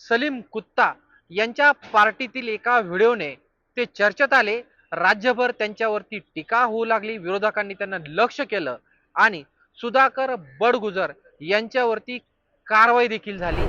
सलीम कुत्ता यांच्या पार्टीतील एका व्हिडिओने ते चर्चेत आले. राज्यभर त्यांच्यावरती टीका होऊ लागली. विरोधकांनी त्यांना लक्ष केलं आणि सुधाकर बडगुजर यांच्यावरती कारवाई देखील झाली.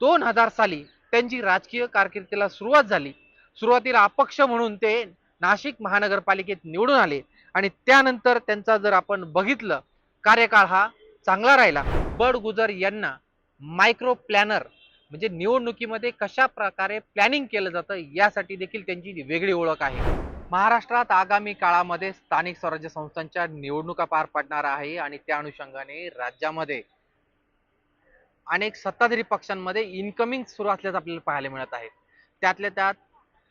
दोन हजार साली त्यांची राजकीय कारकिर्दीला सुरुवात झाली. सुरुवातीला अपक्ष म्हणून ते नाशिक महानगरपालिकेत निवडून आले आणि त्यानंतर त्यांचा जर आपण बघितलं कार्यकाळ हा चांगला राहिला. बडगुजर यांना मायक्रो प्लॅनर म्हणजे निवडणुकीमध्ये कशा प्रकारे प्लॅनिंग केलं जातं यासाठी देखील त्यांची वेगळी ओळख आहे. महाराष्ट्रात आगामी काळामध्ये स्थानिक स्वराज्य संस्थांच्या निवडणुका पार पडणार आहे आणि त्या अनुषंगाने राज्यामध्ये अनेक सत्ताधारी पक्षांमध्ये इन्कमिंग सुरू असल्याचं आपल्याला पाहायला मिळत आहे. त्यातल्या त्यात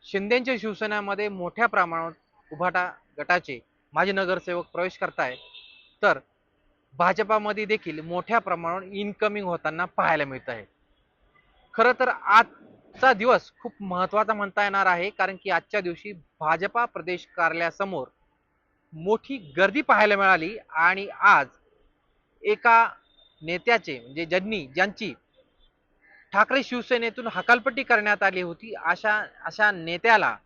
शिंदेच्या शिवसेनेमध्ये मोठ्या प्रमाणात उभाटा गटाचे माजी नगरसेवक प्रवेश करतायत. तर भाजपामध्ये देखील मोठ्या प्रमाणावर इन्कमिंग होताना पाहायला मिळत आहे खरं तर आजचा दिवस खूप महत्त्वाचा म्हणता येणार आहे कारण की आजच्या दिवशी भाजपा प्रदेश कार्यालयासमोर मोठी गर्दी पाहायला मिळाली आणि आज एका नेत्याचे म्हणजे ज्यांनी ज्यांची ठाकरे शिवसेनेतून हकालपट्टी करण्यात आली होती अशा अशा नेत्याला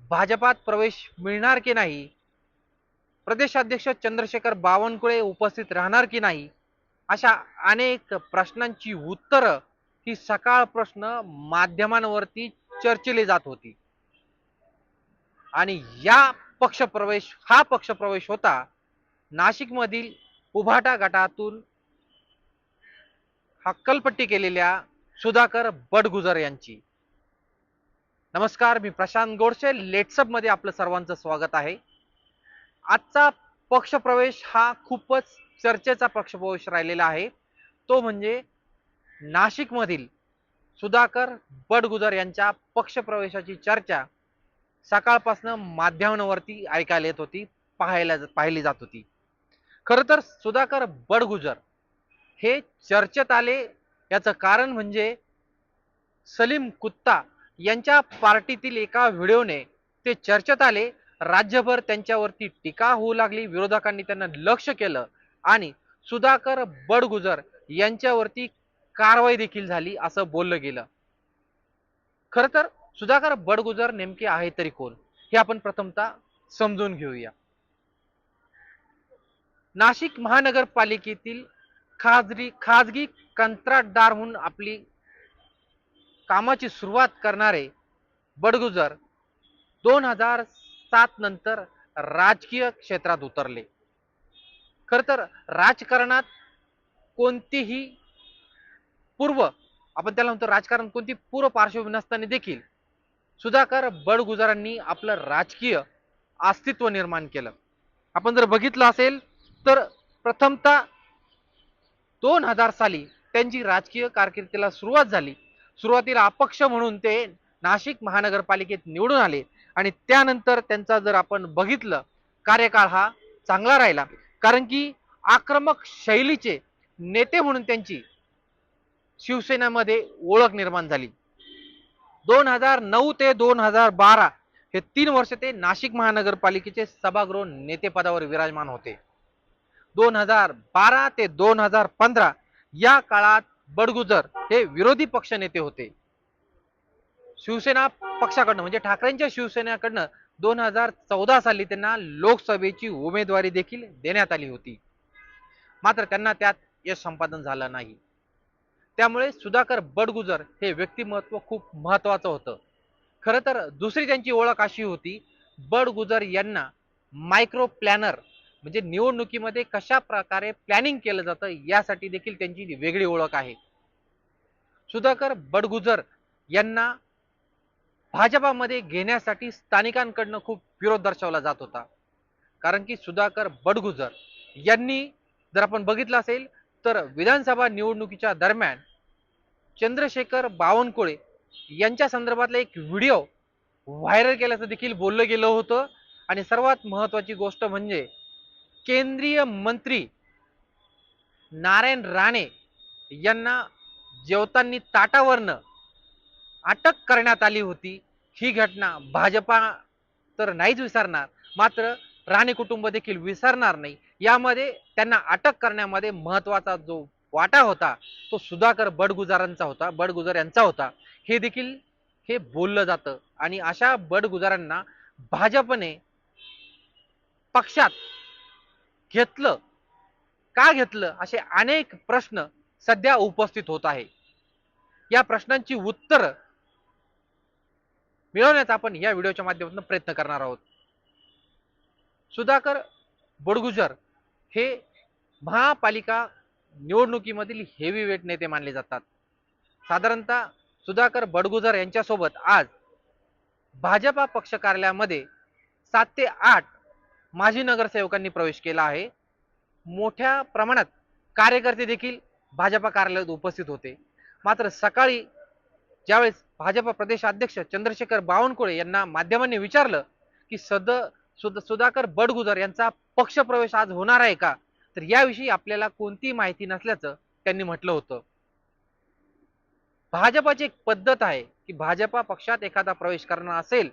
भाजपात प्रवेश मिळणार की नाही? प्रदेशाध्यक्ष चंद्रशेखर बावनकुळे उपस्थित राहणार की नाही? अशा अनेक प्रश्नांची उत्तरं ही सकाळ प्रश्न माध्यमांवरती चर्चिली जात होती. आणि या पक्षप्रवेश हा पक्षप्रवेश होता नाशिकमधील उभाटा गटातून हक्कलपट्टी केलेल्या सुधाकर बडगुजर यांची. नमस्कार मी प्रशांत गोडसे. लेट्सअपमध्ये आपलं सर्वांचं स्वागत आहे. आजचा पक्षप्रवेश हा खूपच चर्चेचा पक्षप्रवेश राहिलेला आहे. तो म्हणजे नाशिकमधील सुधाकर बडगुजर यांच्या पक्षप्रवेशाची चर्चा सकाळपासून माध्यमांवरती ऐकायला येत होती पाहायला पाहिली जात होती. खरं तर सुधाकर बडगुजर हे चर्चेत आले याचं कारण म्हणजे सलीम कुत्ता यांच्या पार्टीतील एका व्हिडिओने ते चर्चेत आले राज्यभर त्यांच्यावरती टीका होऊ लागली विरोधकांनी त्यांना लक्ष केलं आणि सुधाकर बडगुजर यांच्यावरती कारवाई देखील झाली असं बोललं गेलं. खर तर सुधाकर बडगुजर नेमके आहे तरी कोण? हे आपण प्रथमतः समजून घेऊया. नाशिक महानगरपालिकेतील खाजगी खाजगी कंत्राटदार म्हणून आपली कामाची सुरुवात करणारे बडगुजर दोन हजार सात नंतर राजकीय क्षेत्रात उतरले. खर तर राजकारणात कोणतीही पूर्व आपण त्याला म्हणतो राजकारण कोणती पूर्व पार्श्वभूमी नसताना देखील सुधाकर बडगुजारांनी आपलं राजकीय अस्तित्व निर्माण केलं. आपण जर बघितलं असेल तर प्रथमतः दोन हजार साली त्यांची राजकीय कारकिर्दीला सुरुवात झाली. सुरुवातीला अपक्ष म्हणून ते नाशिक महानगरपालिकेत निवडून आले आणि त्यानंतर त्यांचा जर आपण बघितलं कार्यकाळ हा चांगला राहिला. कारण की आक्रमक शैलीचे नेते म्हणून त्यांची शिवसेनेमध्ये ओळख निर्माण झाली. दोन हजार नऊ ते दोन हजार बारा हे तीन वर्ष ते नाशिक महानगरपालिकेचे सभागृह नेतेपदावर विराजमान होते. दोन हजार बारा ते दोन हजार पंधरा या काळात बडगुजर हे विरोधी पक्ष नेते होते. शिवसेना पक्षाकडनं म्हणजे ठाकरेंच्या शिवसेनेकडनं दोन हजार चौदा साली त्यांना लोकसभेची उमेदवारी देखील देण्यात आली होती. मात्र त्यांना त्यात यश संपादन झालं नाही. त्यामुळे सुधाकर बडगुजर हे व्यक्तिमत्व खूप महत्वाचं होतं. खरं तर दुसरी त्यांची ओळख अशी होती बडगुजर यांना मायक्रो प्लॅनर म्हणजे निवडणुकीमध्ये कशा प्रकारे प्लॅनिंग केलं जातं यासाठी देखील त्यांची वेगळी ओळख आहे. सुधाकर बडगुजर यांना भाजपामध्ये घेण्यासाठी स्थानिकांकडनं खूप विरोध दर्शवला जात होता. कारण की सुधाकर बडगुजर यांनी जर आपण बघितलं असेल तर विधानसभा निवडणुकीच्या दरम्यान चंद्रशेखर बावनकुळे यांच्या संदर्भातला एक व्हिडिओ व्हायरल केल्याचं देखील बोललं गेलं होतं. आणि सर्वात महत्वाची गोष्ट म्हणजे केंद्रीय मंत्री नारायण राणे यांना जेवतांनी ताटावरनं अटक करण्यात आली होती. ही घटना भाजपा तर नाहीच विसरणार. मात्र राणे कुटुंब देखील विसरणार नाही. यामध्ये त्यांना अटक करण्यामध्ये महत्त्वाचा जो वाटा होता तो सुधाकर बडगुजारांचा होता बडगुजार यांचा होता. हे देखील हे बोललं जातं. आणि अशा बडगुजारांना भाजपने पक्षात घेतलं. का घेतलं? असे अनेक प्रश्न सध्या उपस्थित होत आहे. या प्रश्नांची उत्तर मिळवण्याचा आपण या व्हिडिओच्या माध्यमातून प्रयत्न करणार आहोत. सुधाकर बडगुजर हे महापालिका निवडणुकीमधील हेवी वेट नेते मानले जातात. साधारणतः सुधाकर बडगुजर यांच्यासोबत आज भाजपा पक्ष कार्यालयामध्ये सात ते आठ माजी नगरसेवकांनी प्रवेश केला आहे. मोठ्या प्रमाणात कार्यकर्ते देखील भाजपा कार्यालयात उपस्थित होते. मात्र सकाळी ज्यावेळेस भाजपा प्रदेशाध्यक्ष चंद्रशेखर बावनकुळे यांना माध्यमांनी विचारलं की सद सुद सुधाकर बडगुजर यांचा पक्षप्रवेश आज होणार आहे का? तर याविषयी आपल्याला कोणतीही माहिती नसल्याचं त्यांनी म्हटलं होतं. भाजपाची एक पद्धत आहे की भाजपा पक्षात एखादा प्रवेश करणार असेल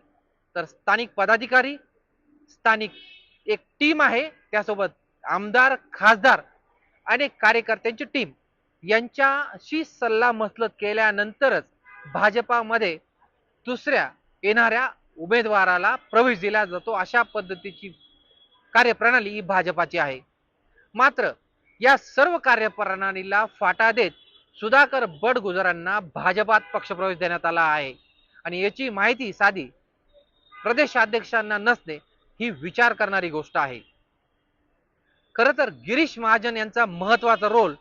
तर स्थानिक पदाधिकारी स्थानिक एक टीम आहे त्यासोबत आमदार खासदार आणि कार्यकर्त्यांची टीम यांच्याशी सल्ला मसलत केल्यानंतरच भाजपामध्ये दुसऱ्या येणाऱ्या उमेदवाराला प्रवेश दिला जातो अशा पद्धतीची कार्यप्रणाली ही भाजपाची आहे. मात्र या सर्व कार्यप्रणालीला फाटा देत सुधाकर बडगुजरांना भाजपात पक्षप्रवेश देण्यात आला आहे. आणि याची माहिती साधी प्रदेशाध्यक्षांना नसणे ही विचार करणारी गोष्ट आहे. खर तर गिरीश महाजन यांचा महत्त्वाचा रोल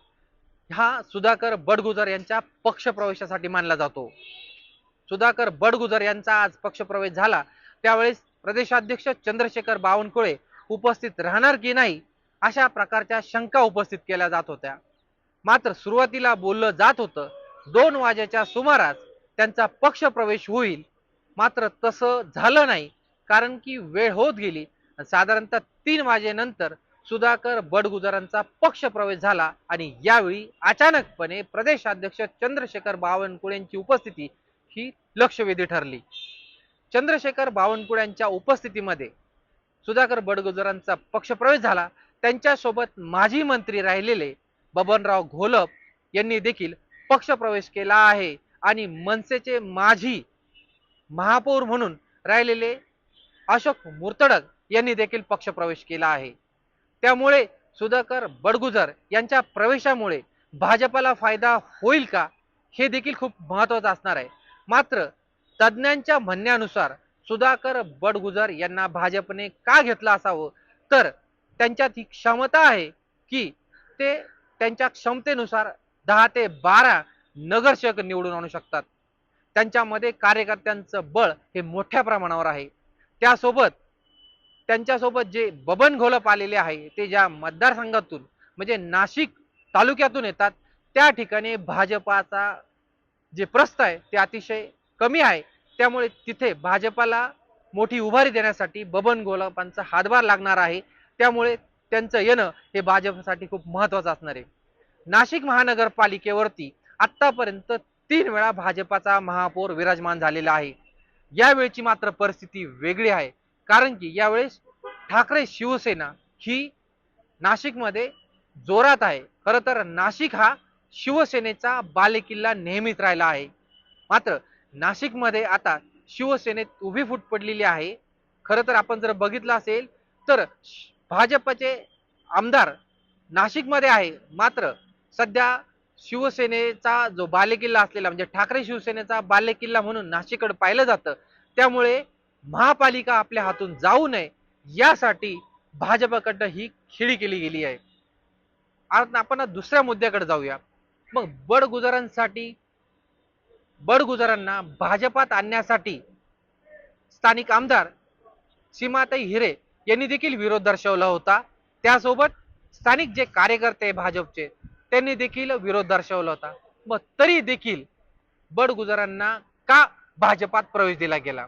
हा सुधाकर बडगुजर यांच्या पक्षप्रवेशासाठी मानला जातो. सुधाकर बडगुजर यांचा आज पक्षप्रवेश झाला त्यावेळेस प्रदेशाध्यक्ष चंद्रशेखर बावनकुळे उपस्थित राहणार की नाही अशा प्रकारच्या शंका उपस्थित केल्या जात होत्या. मात्र सुरुवातीला बोललं जात होतं दोन वाजेच्या सुमारास त्यांचा पक्षप्रवेश होईल. मात्र तसं झालं नाही कारण की वेळ होत गेली. साधारणतः तीन वाजेनंतर सुधाकर बडगुजरांचा पक्षप्रवेश झाला आणि यावेळी अचानकपणे प्रदेशाध्यक्ष चंद्रशेखर बावनकुळेंची उपस्थिती ही लक्षवेधी ठरली. चंद्रशेखर बावनकुळ्यांच्या उपस्थितीमध्ये सुधाकर बडगुजरांचा पक्षप्रवेश झाला. त्यांच्यासोबत माजी मंत्री राहिलेले बबनराव घोलप यांनी देखील पक्षप्रवेश केला आहे. आणि मनसेचे माजी महापौर म्हणून राहिलेले अशोक मुर्तडक यांनी देखील पक्षप्रवेश केला आहे. त्यामुळे सुधाकर बडगुजर यांच्या प्रवेशामुळे भाजपला फायदा होईल का हे देखील खूप महत्वाचं असणार आहे. मात्र तज्ज्ञांच्या म्हणण्यानुसार सुधाकर बडगुजर यांना भाजपने का घेतलं असावं? तर त्यांच्यात ही क्षमता आहे की ते त्यांच्या क्षमतेनुसार दहा ते बारा नगरसेवक निवडून आणू शकतात. त्यांच्यामध्ये कार्यकर्त्यांचं बळ हे मोठ्या प्रमाणावर आहे. त्यासोबत त्यांच्यासोबत जे बबन घोलप आलेले आहे ते ज्या मतदारसंघातून म्हणजे नाशिक तालुक्यातून येतात त्या ठिकाणी भाजपाचा जे प्रस्त आहे ते अतिशय कमी आहे. त्यामुळे तिथे भाजपाला मोठी उभारी देण्यासाठी बबन घोलपांचा हातभार लागणार आहे. त्यामुळे त्यांचं येणं हे भाजपसाठी खूप महत्वाचं असणार आहे. नाशिक महानगरपालिकेवरती आतापर्यंत तीन वेळा भाजपाचा महापौर विराजमान झालेला आहे. यावेळची मात्र परिस्थिती वेगळी आहे. कारण की यावेळेस ठाकरे शिवसेना ही नाशिकमध्ये जोरात आहे. खरं तर नाशिक हा शिवसेनेचा बालेकिल्ला नेहमीच राहिला आहे. मात्र नाशिकमध्ये आता शिवसेनेत उभी फूट पडलेली आहे. खरं तर आपण जर बघितलं असेल तर श- भाजपचे आमदार नाशिकमध्ये आहे. मात्र सध्या शिवसेनेचा जो बालेकिल्ला असलेला म्हणजे ठाकरे शिवसेनेचा बालेकिल्ला म्हणून नाशिककडे पाहिलं जातं. त्यामुळे महापालिका आपल्या हातून जाऊ नये यासाठी भाजपकडनं ही खिळी केली गेली आहे. आता आपण दुसऱ्या मुद्द्याकडे जाऊया. मग बडगुजारांसाठी बडगुजारांना भाजपात आणण्यासाठी स्थानिक आमदार सीमाताई हिरे यांनी देखील विरोध दर्शवला होता. त्यासोबत स्थानिक जे कार्यकर्ते भाजपचे त्यांनी देखील विरोध दर्शवला होता. मग तरी देखील बडगुजारांना का भाजपात प्रवेश दिला गेला?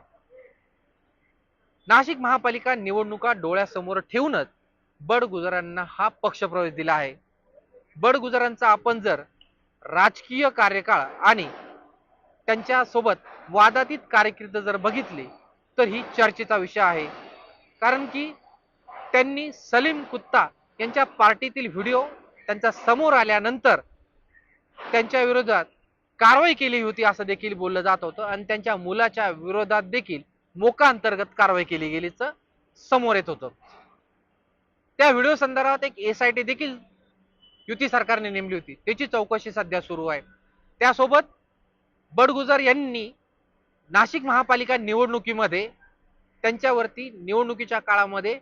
नाशिक महापालिका निवडणुका डोळ्यासमोर ठेवूनच बडगुजारांना हा पक्षप्रवेश दिला आहे. बडगुजारांचा आपण जर राजकीय कार्यकाळ आणि त्यांच्यासोबत वादातीत कार्यकिर्द जर बघितली तर ही चर्चेचा विषय आहे. कारण की त्यांनी सलीम कुत्ता यांच्या पार्टीतील व्हिडिओ त्यांच्यासमोर आल्यानंतर त्यांच्या विरोधात कारवाई केली होती असं देखील बोललं जात होतं. आणि त्यांच्या मुलाच्या विरोधात देखील मोका अंतर्गत कारवाई केली गेलीचं समोर येत होतं. त्या व्हिडिओ संदर्भात एक एस आय टी देखील युती सरकारने नेमली होती. त्याची चौकशी सध्या सुरू आहे. त्यासोबत बडगुजर यांनी नाशिक महापालिका निवडणुकीमध्ये त्यांच्यावरती निवडणुकीच्या काळामध्ये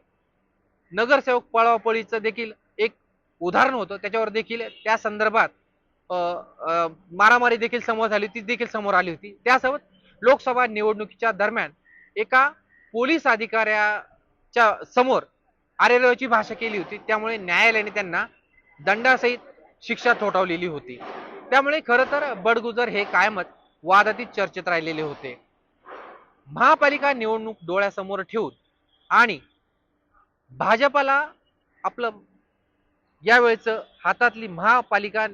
नगरसेवक पळापळीचं देखील एक उदाहरण होतं. त्याच्यावर देखील त्या संदर्भात मारामारी देखील समोर झाली ती देखील समोर आली होती. त्यासोबत लोकसभा निवडणुकीच्या दरम्यान एका पोलीस अधिकाऱ्याच्या समोर आरेरची भाषा केली होती. त्यामुळे न्यायालयाने त्यांना दंडासहित शिक्षा थोठावलेली होती. त्यामुळे खरं तर बडगुजर हे कायमच वादातीत चर्चेत राहिलेले होते. महापालिका निवडणूक डोळ्यासमोर ठेवून आणि भाजपाला आपलं यावेळेचं हातातली महापालिका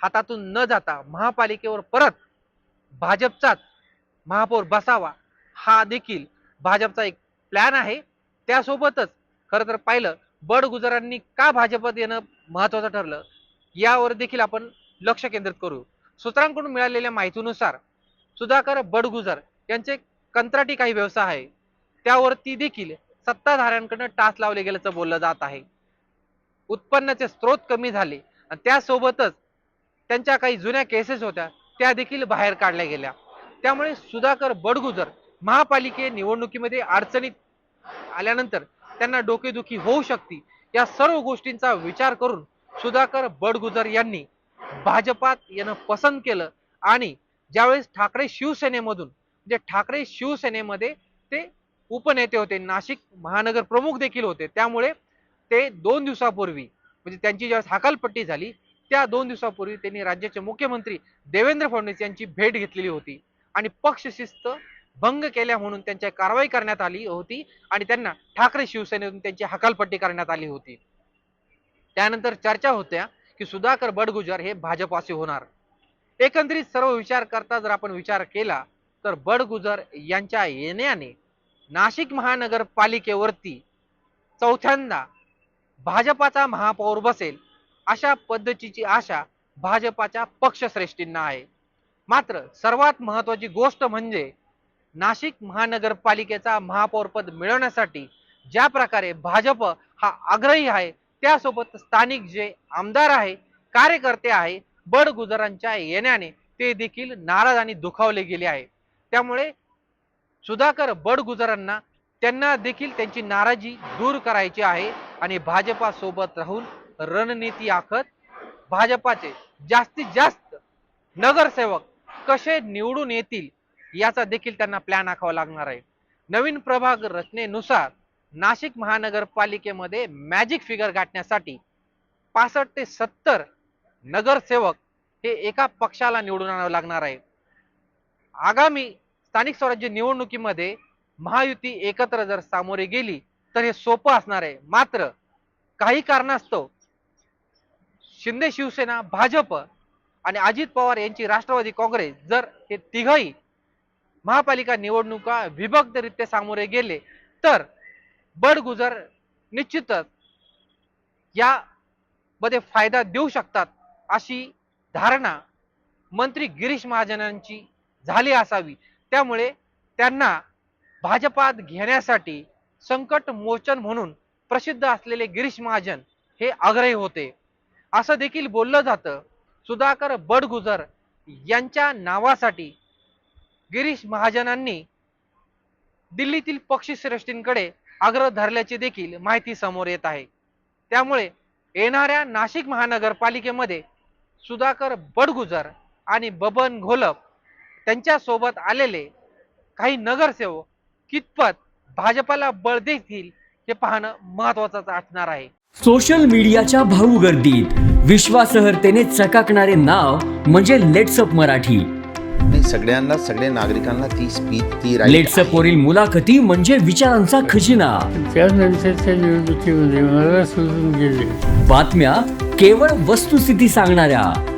हातातून न जाता महापालिकेवर परत भाजपचाच महापौर बसावा हा देखील भाजपचा एक प्लॅन आहे. त्यासोबतच खरं तर पाहिलं बडगुजरांनी का भाजपात येणं महत्वाचं ठरलं यावर देखील आपण लक्ष केंद्रित करू. सूत्रांकडून मिळालेल्या माहितीनुसार सुधाकर बडगुजर यांचे कंत्राटी काही व्यवसाय आहे. त्यावरती देखील सत्ताधाऱ्यांकडनं टास लावले गेल्याचं बोललं जात आहे. उत्पन्नाचे स्रोत कमी झाले आणि त्यासोबतच त्यांच्या काही जुन्या केसेस होत्या त्या देखील बाहेर काढल्या गेल्या. त्यामुळे सुधाकर बडगुजर महापालिके निवडणुकीमध्ये अडचणीत आल्यानंतर त्यांना डोकेदुखी होऊ शकते या सर्व गोष्टींचा विचार करून सुधाकर बडगुजर यांनी भाजपात येणं पसंत केलं आणि ज्यावेळेस ठाकरे शिवसेनेमधून म्हणजे ठाकरे शिवसेनेमध्ये ते उपनेते होते नाशिक महानगर प्रमुख देखील होते. त्यामुळे ते दोन दिवसापूर्वी म्हणजे त्यांची ज्यावेळेस हकालपट्टी झाली त्या दोन दिवसापूर्वी त्यांनी राज्याचे मुख्यमंत्री देवेंद्र फडणवीस यांची भेट घेतलेली होती. आणि पक्षशिस्त भंग केल्या म्हणून त्यांच्या कारवाई करण्यात आली होती आणि त्यांना ठाकरे शिवसेनेतून त्यांची हकालपट्टी करण्यात आली होती. त्यानंतर चर्चा होत्या की सुधाकर बडगुजर हे भाजपाचे होणार. एकंदरीत सर्व विचार करता जर आपण विचार केला तर बडगुजर यांच्या येण्याने नाशिक महानगरपालिकेवरती चौथ्यांदा भाजपाचा महापौर बसेल अशा पद्धतीची आशा भाजपाच्या पक्षश्रेष्ठींना आहे. मात्र सर्वात महत्वाची गोष्ट म्हणजे नाशिक महानगरपालिकेचा महापौरपद मिळवण्यासाठी ज्या प्रकारे भाजप हा आग्रही आहे त्यासोबत स्थानिक जे आमदार आहे कार्यकर्ते आहे बडगुजरांच्या येण्याने ते देखील नाराज आणि दुखावले गेले आहे. त्यामुळे सुधाकर बडगुजरांना त्यांना देखील त्यांची नाराजी दूर करायची आहे आणि भाजपासोबत राहून रणनीती आखत भाजपाचे जास्तीत जास्त नगरसेवक कसे निवडून येतील याचा देखील त्यांना प्लॅन आखावा लागणार आहे. नवीन प्रभाग रचनेनुसार नाशिक महानगरपालिकेमध्ये मॅजिक फिगर गाठण्यासाठी पासष्ट ते सत्तर नगरसेवक हे एका पक्षाला निवडून आणावं लागणार आहे. आगामी स्थानिक स्वराज्य निवडणुकीमध्ये महायुती एकत्र जर सामोरे गेली तर हे सोपं असणार आहे. मात्र काही कारणास्तव शिंदे शिवसेना भाजप आणि अजित पवार यांची राष्ट्रवादी काँग्रेस जर हे तिघही महापालिका निवडणुका विभक्तरित्या सामोरे गेले तर बडगुजर निश्चितच यामध्ये फायदा देऊ शकतात अशी धारणा मंत्री गिरीश महाजनांची झाली असावी. त्यामुळे त्यांना भाजपात घेण्यासाठी संकट मोचन म्हणून प्रसिद्ध असलेले गिरीश महाजन हे आग्रही होते. असं देखील बोललं जातं. सुधाकर बडगुजर यांच्या नावासाठी गिरीश महाजनांनी दिल्लीतील पक्षश्रेष्ठींकडे आग्रह धरल्याची देखील माहिती समोर येत आहे. त्यामुळे येणाऱ्या नाशिक महानगरपालिकेमध्ये सुधाकर बडगुजर आणि बबन घोलप त्यांच्यासोबत आलेले काही नगरसेवक कितपत भाजपाला बळ देतील हे पाहणं महत्वाचं असणार आहे. सोशल मीडियाच्या भाऊ गर्दीत विश्वासार्हतेने चकाकणारे नाव म्हणजे लेट्सअप मराठी. नाही सगळ्यांना सगळ्या नागरिकांना ती स्पीच ती लेट्सअप वरील मुलाखती म्हणजे विचारांचा खजिना. त्यानंतरच्या निवडणुकीमध्ये मला सोडून गेले. बातम्या केवळ वस्तुस्थिती सांगणाऱ्या.